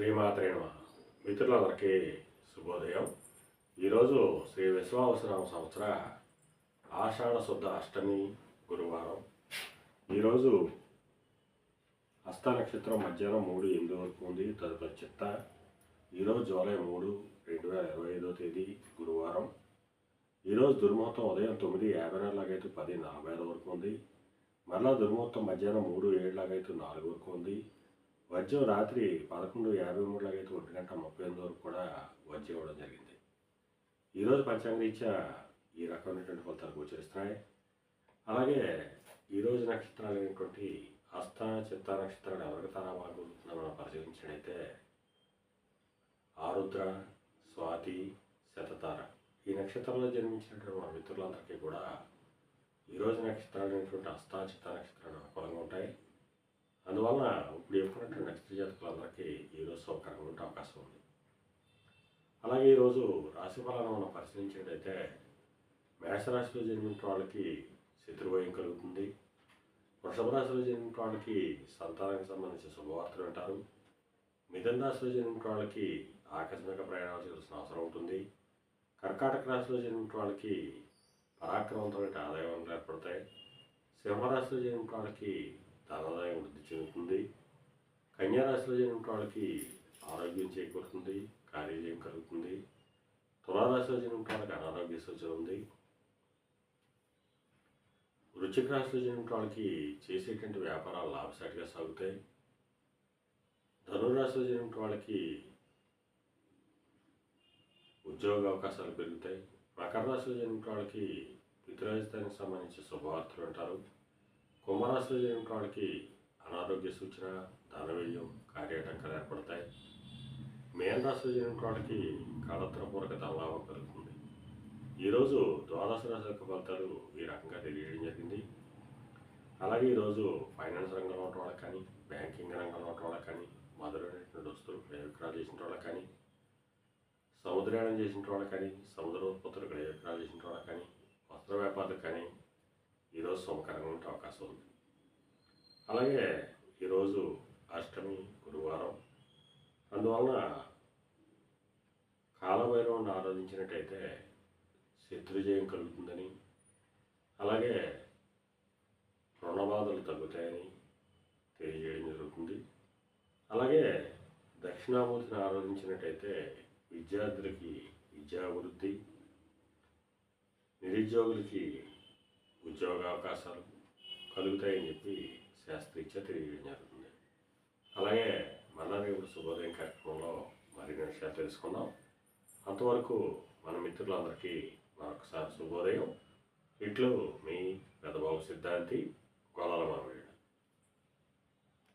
శ్రీమాత్రే నమ. మిత్రులందరికీ శుభోదయం. ఈరోజు శ్రీ విశ్వావసరామ సంవత్సర ఆషాఢ శుద్ధ అష్టమి గురువారం. ఈరోజు హస్త నక్షత్రం మధ్యాహ్నం మూడు ఎనిమిది వరకు ఉంది. తదుపరి చిత్త ఈరోజు జూలై మూడు రెండు వేల ఇరవై ఐదో తేదీ గురువారం. ఈరోజు దుర్ముహూర్తం ఉదయం తొమ్మిది యాభై నాలుగులాగైతే పది నలభై ఐదు వరకు ఉంది. మరలా దుర్ముహూర్తం మధ్యాహ్నం మూడు ఏడులాగైతే నాలుగు వరకు ఉంది. వజ్రం రాత్రి పదకొండు యాభై మూడు లాగైతే ఒంటి గంట ముప్పై ఎనిమిది వరకు కూడా వజ్రం ఇవ్వడం జరిగింది. ఈరోజు పంచాంగరీత్యా ఈ రకమైనటువంటి ఫలితాలు గోచరిస్తున్నాయి అలాగే ఈరోజు నక్షత్రాలు అయినటువంటి హస్త చిత్త నక్షత్రాలు ఎవరికి తరాబాగు మనం పరిశీలించినట్టయితే ఆరుద్ర స్వాతి శతతార. ఈ నక్షత్రంలో జన్మించినటువంటి మన మిత్రులందరికీ కూడా ఈరోజు నక్షత్రాలు అయినటువంటి హస్త చిత్త నక్షత్రాలు అనుకూలంగా ఉంటాయి. అందువలన ఇప్పుడు చెప్పుకున్నట్టు నక్షత్ర జాతకులందరికీ ఈరోజు సౌకర్యంగా ఉండే అవకాశం ఉంది. అలాగే ఈరోజు రాశి ఫలాలను మనం పరిశీలించేటైతే మేషరాశిలో జన్మించిన వాళ్ళకి శత్రువయం కలుగుతుంది. వృషభ రాశిలో జన్మించిన వాళ్ళకి సంతానానికి సంబంధించిన శుభవార్తలు వింటారు. మిథున రాశిలో జన్మించిన వాళ్ళకి ఆకస్మిక ప్రయాణాలు చేయాల్సిన అవసరం ఉంటుంది. కర్కాటక రాశిలో జన్మించిన వాళ్ళకి పరాక్రమంతో ఆదాయం ఏర్పడతాయి. సింహరాశిలో జన్మించిన వాళ్ళకి ధనాదాయం వృద్ధి చెందుతుంది. కన్యా రాశిలో వాళ్ళకి ఆరోగ్యం చేకూరుతుంది కార్యజయం కలుగుతుంది. తులారాశిలో జరిగిన వాళ్ళకి అనారోగ్య సూచన ఉంది. వృచ్చిక రాశిలో జరిగిన వాళ్ళకి చేసేటువంటి వ్యాపారాలు లాభసాటిగా సాగుతాయి. ధనురాశిలో జరిగిన వాళ్ళకి ఉద్యోగ అవకాశాలు పెరుగుతాయి. మకర రాశిలో జరిగిన వాళ్ళకి పితృరాజధానికి సంబంధించిన శుభవార్తలు అంటారు. కుంభరాశిలో జన్మించిన వాళ్ళకి అనారోగ్య సూచన ధనవ్యయం కార్యాటంకాలు ఏర్పడతాయి. మేన రాశిలో జన్మించిన వాళ్ళకి కాళత్రపూర్వక ధనలాభం కలుగుతుంది. ఈరోజు ద్వాదశ రాశి యొక్క ఫలితాలు ఈ రకంగా తెలియడం జరిగింది. అలాగే ఈరోజు ఫైనాన్స్ రంగంలో ఉన్న వాళ్ళకి కానీ బ్యాంకింగ్ రంగంలో ఉన్న వాళ్ళకి కానీ మధురైనటువంటి వస్తువులు క్రయ చేసిన వాళ్ళకి కానీ సముద్రయానం చేసిన వాళ్ళకి కానీ సముద్ర ఉత్పత్తులు క్రయ చేసిన వాళ్ళకి కానీ వస్త్ర వ్యాపారులకు కానీ ఈరోజు సుమకరంగా ఉండే అవకాశం ఉంది. అలాగే ఈరోజు అష్టమి గురువారం. అందువలన కాలభైరవుని ఆరాధించినట్టయితే శత్రుజయం కలుగుతుందని అలాగే రుణబాధలు తగ్గుతాయని తెలియజేయడం జరుగుతుంది. అలాగే దక్షిణామూర్తిని ఆరాధించినట్టయితే విద్యార్థులకి విద్యాభివృద్ధి నిరుద్యోగులకి ఉద్యోగ అవకాశాలు కలుగుతాయని చెప్పి శాస్త్రీత్యా తెలియజేయడం జరుగుతుంది. అలాగే మళ్ళా రేపు శుభోదయం కార్యక్రమంలో మరిన్ని విషయాలు తెలుసుకుందాం అంతవరకు మన మిత్రులందరికీ మరొకసారి శుభోదయం. ఇట్లు మీ పెదబాబు సిద్ధాంతి గోలాల మామిడి